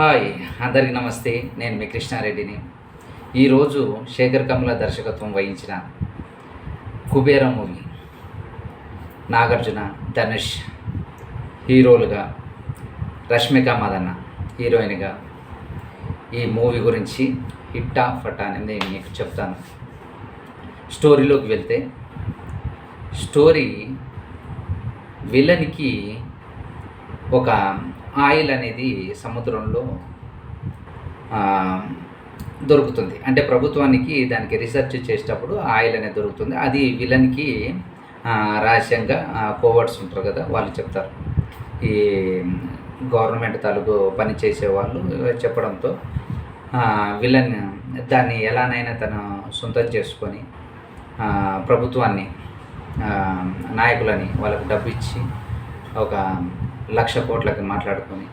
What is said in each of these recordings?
Hi అందరికీ నమస్తే. నేను మీ కృష్ణారెడ్డిని. ఈరోజు శేఖర్ కమల దర్శకత్వం వహించిన కుబేర మూవీ నాగార్జున ధనుష్ హీరోలుగా రష్మిక మదన్న హీరోయిన్గా ఈ మూవీ గురించి హిట్టా ఫటా అనేది నేను మీకు చెప్తాను. స్టోరీలోకి వెళ్తే స్టోరీ విలన్కి ఒక ఆయిల్ అనేది సముద్రంలో దొరుకుతుంది. అంటే ప్రభుత్వానికి దానికి రీసెర్చ్ చేసేటప్పుడు ఆయిల్ అనేది దొరుకుతుంది. అది విలన్కి రహస్యంగా కోవర్డ్స్ ఉంటారు కదా వాళ్ళు చెప్తారు. ఈ గవర్నమెంట్ తాలూకు పని చేసే వాళ్ళు చెప్పడంతో విలన్ దాన్ని ఎలానైనా తను సొంతం చేసుకొని ప్రభుత్వాన్ని నాయకులని వాళ్ళకు డబ్బు ఇచ్చి ఒక లక్ష కోట్లకి మాట్లాడుకొని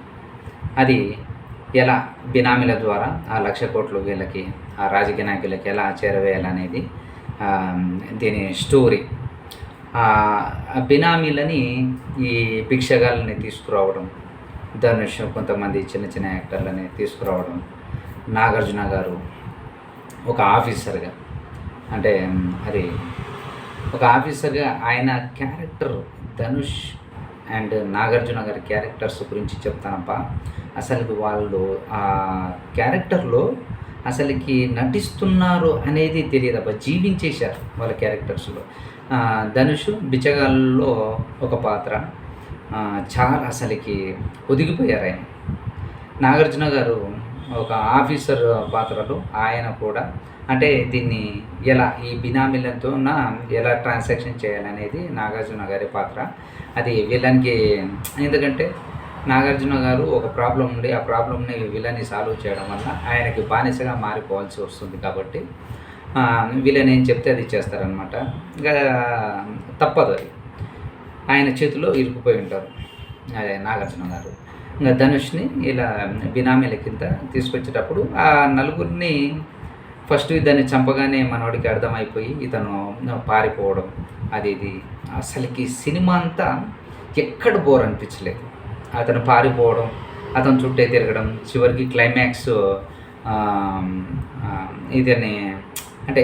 అది ఎలా బినామీల ద్వారా ఆ లక్ష కోట్లు వీళ్ళకి ఆ రాజకీయ నాయకులకి ఎలా చేరవేయాలనేది దీని స్టోరీ. ఆ బినామీలని ఈ భిక్షగాళ్ళని తీసుకురావడం ధనుష్ కొంతమంది చిన్న చిన్న యాక్టర్లని తీసుకురావడం నాగార్జున గారు ఒక ఆఫీసర్గా అంటే అది ఒక ఆఫీసర్గా ఆయన క్యారెక్టర్ ధనుష్ అండ్ నాగార్జున గారి క్యారెక్టర్స్ గురించి చెప్తానప్ప అసలు వాళ్ళు ఆ క్యారెక్టర్లో అసలుకి నటిస్తున్నారు అనేది తెలియదప్ప జీవించేశారు వాళ్ళ క్యారెక్టర్స్లో. ధనుష్ బిచ్చగాళ్ళలో ఒక పాత్ర. చాలా అసలుకి ఒదిగిపోయారు ఆయన. నాగార్జున గారు ఒక ఆఫీసర్ పాత్రలో ఆయన కూడా అంటే దీన్ని ఎలా ఈ బినామీలతో ఎలా ట్రాన్సాక్షన్ చేయాలనేది నాగార్జున గారి పాత్ర. అది విలన్కి ఎందుకంటే నాగార్జున గారు ఒక ప్రాబ్లం ఉండి ఆ ప్రాబ్లమ్ని విలన్ని సాల్వ్ చేయడం వల్ల ఆయనకి బానిసగా మారిపోవాల్సి వస్తుంది కాబట్టి విలన్ ఏం చెప్తే అది చేస్తారనమాట ఇంకా తప్పదు అది. ఆయన చేతిలో ఇరుకుపోయి ఉంటారు అదే నాగార్జున గారు. ఇంకా ధనుష్ని ఇలా బినామీల కింద తీసుకొచ్చేటప్పుడు ఆ నలుగురిని ఫస్ట్ ఇతన్ని చంపగానే మనవాడికి అర్థమైపోయి ఇతను పారిపోవడం. అది ఇది. అసలుకి సినిమా అంతా ఎక్కడ బోర్ అనిపించలేదు. అతను పారిపోవడం అతను చుట్టే తిరగడం చివరికి క్లైమాక్స్ ఇతని అంటే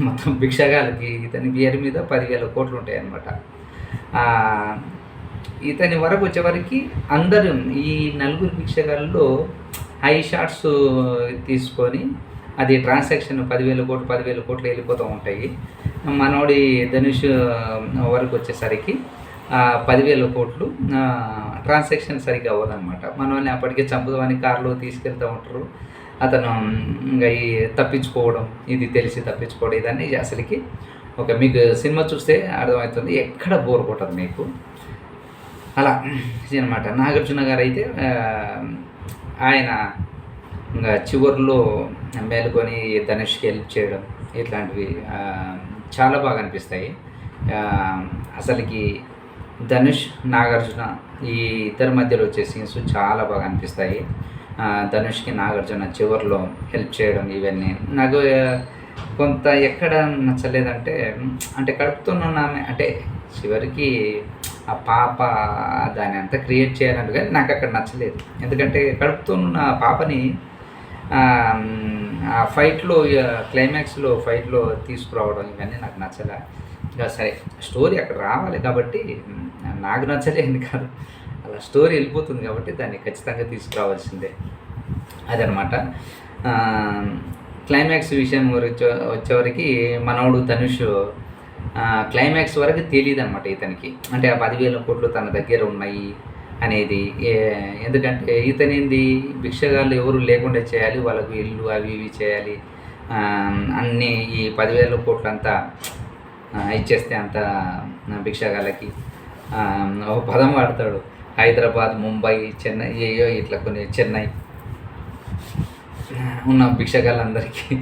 మొత్తం భిక్షగాలకి ఇతని బియర్ మీద పదివేల కోట్లు ఉంటాయి అన్నమాట ఇతని వరకు వచ్చేవరకు అందరూ ఈ నలుగురు భిక్షగాల్లో హై షాట్స్ తీసుకొని అది ట్రాన్సాక్షన్ పదివేల కోట్లు పదివేల కోట్లు వెళ్ళిపోతూ ఉంటాయి. మనోడి ధనుష్ వరకు వచ్చేసరికి పదివేల కోట్లు ట్రాన్సాక్షన్ సరిగ్గా అవ్వదన్నమాట. మనోని అప్పటికే చంపుదామని కారులో తీసుకెళ్తూ ఉంటారు. అతను ఇంకా ఈ తప్పించుకోవడం ఇది తెలిసి తప్పించుకోవడం ఇదన్నీ అసలుకి ఒక మీకు సినిమా చూస్తే అర్థమవుతుంది ఎక్కడ బోర్ కొట్టదు మీకు. అలా అనమాట నాగార్జున గారు అయితే ఆయన ఇంకా చివరిలో మేలుకొని ధనుష్కి హెల్ప్ చేయడం ఇట్లాంటివి చాలా బాగా అనిపిస్తాయి. అసలుకి ధనుష్ నాగార్జున ఈ ఇద్దరి మధ్యలో వచ్చే సీన్స్ చాలా బాగా అనిపిస్తాయి. ధనుష్కి నాగార్జున చివరిలో హెల్ప్ చేయడం ఇవన్నీ. నాకు కొంత ఎక్కడ నచ్చలేదంటే అంటే కడుపుతున్నామే అంటే చివరికి ఆ పాప దాన్ని అంతా క్రియేట్ చేయాలంటే నాకు అక్కడ నచ్చలేదు. ఎందుకంటే కడుపుతున్న పాపని ఆ, ఫైట్లో క్లైమాక్స్లో ఫైట్లో తీసుకురావడం ఇవన్నీ నాకు నచ్చలే. ఇంకా సరే స్టోరీ అక్కడ రావాలి కాబట్టి నాకు నచ్చలేని కాదు. అలా స్టోరీ వెళ్ళిపోతుంది కాబట్టి దాన్ని ఖచ్చితంగా తీసుకురావాల్సిందే. అదనమాట. క్లైమాక్స్ విషయం గురించి వచ్చేవరకు మనోడు ధనుష్ క్లైమాక్స్ వరకు తెలియదు అనమాట ఇతనికి. అంటే ఆ పదివేల కోట్లు తన దగ్గర ఉన్నాయి. అనేది ఎందుకంటే ఇతనింది భిక్షగాళ్ళు ఎవరు లేకుండా చేయాలి వాళ్ళకు ఇల్లు అవి ఇవి చేయాలి అన్నీ ఈ పదివేల కోట్లు అంతా ఇచ్చేస్తే అంత భిక్షగాళ్ళకి ఒక పదం వాడతాడు. హైదరాబాద్ ముంబై చెన్నై ఏయో ఇట్లా కొన్ని చెన్నై ఉన్న భిక్షగాళ్ళందరికీ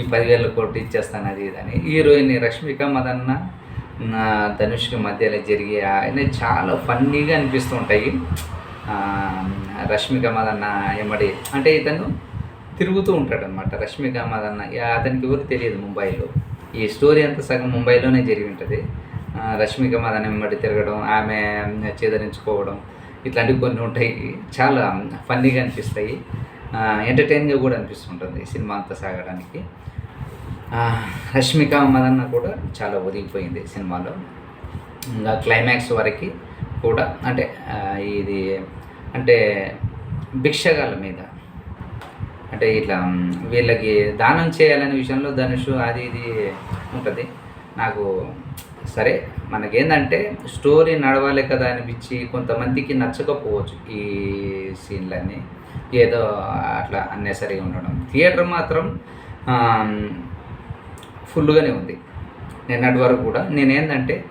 ఈ- పదివేల కోట్లు ఇచ్చేస్తాను అది ఇది అని. హీరోయిన్ రష్మిక మదన్న ధనుష్కి మధ్యలో జరిగే ఆయన చాలా ఫన్నీగా అనిపిస్తూ ఉంటాయి. రష్మిక మదన్న ఎమ్మడి. అంటే ఇతను తిరుగుతూ ఉంటాడు అనమాట రష్మిక మదన్న అతనికి ఎవరు తెలియదు ముంబైలో. ఈ స్టోరీ అంతా సగం ముంబైలోనే జరిగి ఉంటుంది. రష్మిక మదన్ ఎమ్మడి తిరగడం ఆమె చేదరించుకోవడం ఇట్లాంటివి కొన్ని ఉంటాయి. చాలా ఫన్నీగా అనిపిస్తాయి. ఎంటర్టైన్గా కూడా అనిపిస్తుంటుంది ఈ సినిమా అంతా సాగడానికి. రష్మిక మదన్న కూడా చాలా ఒదిగిపోయింది సినిమాలో. ఇంకా క్లైమాక్స్ వరకు కూడా అంటే ఇది అంటే భిక్షగాల మీద. అంటే ఇట్లా వీళ్ళకి దానం చేయాలనే విషయంలో ధనుషు అది ఇది ఉంటుంది. నాకు సరే మనకేందంటే స్టోరీ నడవాలి కదా అనిపించి కొంతమందికి నచ్చకపోవచ్చు ఈ సీన్లన్నీ. ఏదో అట్లా అన్నెసరిగా ఉండడం. థియేటర్ మాత్రం ఫుల్గానే ఉంది. నిన్నటి వరకు కూడా నేనేందంటే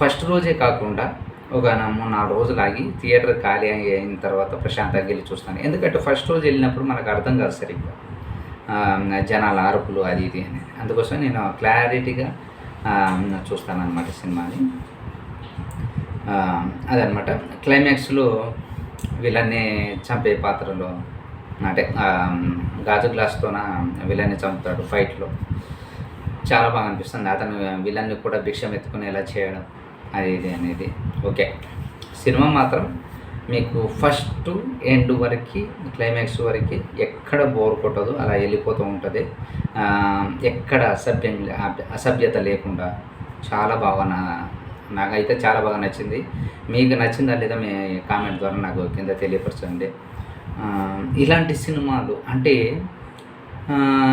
ఫస్ట్ రోజే కాకుండా ఒక నా- మూడు నాలుగు రోజులు ఆగి థియేటర్ ఖాళీ అయిన తర్వాత ప్రశాంతంగా వెళ్ళి చూస్తాను. ఎందుకంటే ఫస్ట్ రోజు వెళ్ళినప్పుడు మనకు అర్థం కాదు సరిగ్గా. జనాల అరుపులు అది ఇది అని. అందుకోసం నేను క్లారిటీగా చూస్తాను అనమాట సినిమాని. అదనమాట క్లైమాక్స్లో వీళ్ళని చంపే పాత్రలో అంటే గాజు గ్లాస్తోన వీళ్ళని చంపుతాడు ఫైట్లో. చాలా బాగా అనిపిస్తుంది. అతను విలన్ని కూడా భిక్షం ఎత్తుకునేలా చేయడం. అది ఇది అనేది. ఓకే. సినిమా మాత్రం మీకు ఫస్ట్ ఎండ్ వరకు క్లైమాక్స్ వరకు ఎక్కడ బోర్ కొట్టదు అలా వెళ్ళిపోతూ ఉంటుంది. ఎక్కడ అసభ్యం లే- అసభ్యత లేకుండా చాలా బాగా నా నాకైతే చాలా బాగా నచ్చింది. మీకు నచ్చిందా లేదా మీ కామెంట్ ద్వారా నాకు కింద తెలియపరచండి. ఇలాంటి సినిమాలు అంటే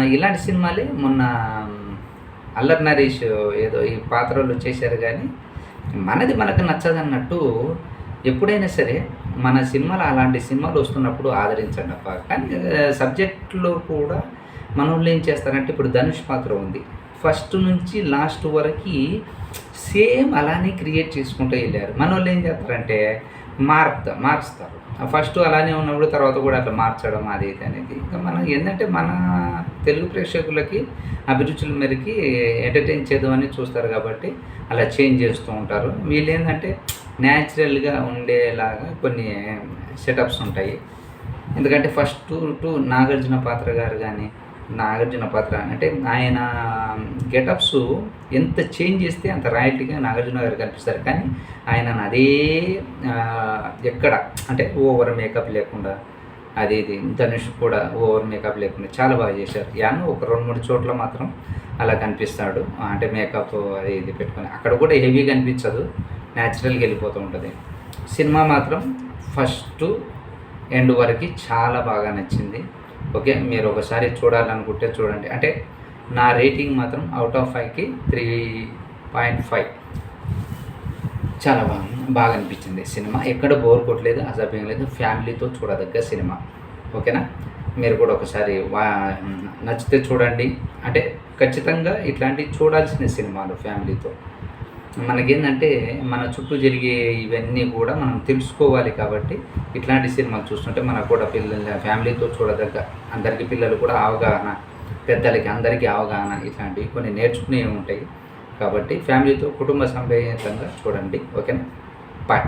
ఇలాంటి సినిమాలే మొన్న అల్లరి నరేష్ ఏదో ఈ పాత్రలు చేశారు కానీ మనది మనకు నచ్చదన్నట్టు ఎప్పుడైనా సరే మన సినిమాలు అలాంటి సినిమాలు వస్తున్నప్పుడు ఆదరించండి అప్ప కానీ సబ్జెక్ట్లో కూడా మన వాళ్ళు ఏం చేస్తారంటే ఇప్పుడు ధనుష్ పాత్ర ఉంది. ఫస్ట్ నుంచి లాస్ట్ వరకు సేమ్ అలానే క్రియేట్ చేసుకుంటూ వెళ్ళారు. మన వాళ్ళు ఏం చేస్తారంటే మారుతా మారుస్తారు. ఫస్ట్ అలానే ఉన్నప్పుడు తర్వాత కూడా అట్లా మార్చడం అది ఇది అనేది. ఇంకా మనం ఏంటంటే మన తెలుగు ప్రేక్షకులకి అభిరుచుల మేరకి ఎంటర్టైన్ చేద్దామని చూస్తారు కాబట్టి అలా చేంజ్ చేస్తూ ఉంటారు. వీళ్ళు ఏంటంటే న్యాచురల్గా ఉండేలాగా కొన్ని సెటప్స్ ఉంటాయి. ఎందుకంటే ఫస్ట్ టు నాగార్జున పాత్ర గారు కానీ నాగార్జున పాత్ర అంటే ఆయన గెటప్స్ ఎంత చేంజ్ చేస్తే అంత రాయల్టీగా నాగార్జున గారు కనిపిస్తారు. కానీ ఆయన అదే ఎక్కడ అంటే ఓవర్ మేకప్ లేకుండా అది ఇది. ధనుష్ కూడా ఓవర్ మేకప్ లేకుండా చాలా బాగా చేశారు. యాను ఒక రెండు మూడు చోట్ల మాత్రం అలా కనిపిస్తాడు. అంటే మేకప్ అది ఇది పెట్టుకొని. అక్కడ కూడా హెవీ కనిపించదు. న్యాచురల్గా వెళ్ళిపోతూ ఉంటుంది. సినిమా మాత్రం ఫస్ట్ ఎండ్ వరకు చాలా బాగా నచ్చింది. ఓకే మీరు ఒకసారి చూడాలనుకుంటే చూడండి. అంటే నా రేటింగ్ మాత్రం అవుట్ ఆఫ్ ఫైవ్కి త్రీ పాయింట్ ఫైవ్ చాలా బాగా బాగా అనిపించింది సినిమా. ఎక్కడ బోర్ కొట్టలేదు అసభ్యం లేదు ఫ్యామిలీతో చూడదగ్గ సినిమా. ఓకేనా? మీరు కూడా ఒకసారి వా నచ్చితే చూడండి. అంటే ఖచ్చితంగా ఇట్లాంటివి చూడాల్సిన సినిమాలు ఫ్యామిలీతో. మనకేంటంటే మన చుట్టూ జరిగే ఇవన్నీ కూడా మనం తెలుసుకోవాలి కాబట్టి ఇట్లాంటి సినిమాలు చూస్తుంటే మనకు కూడా పిల్లల ఫ్యామిలీతో చూడదగ్గ అందరికీ పిల్లలు కూడా అవగాహన పెద్దలకి అందరికీ అవగాహన ఇట్లాంటివి కొన్ని నేర్చుకునేవి ఉంటాయి. కాబట్టి ఫ్యామిలీతో కుటుంబ సమేతంగా చూడండి. ఓకేనా? బాయ్.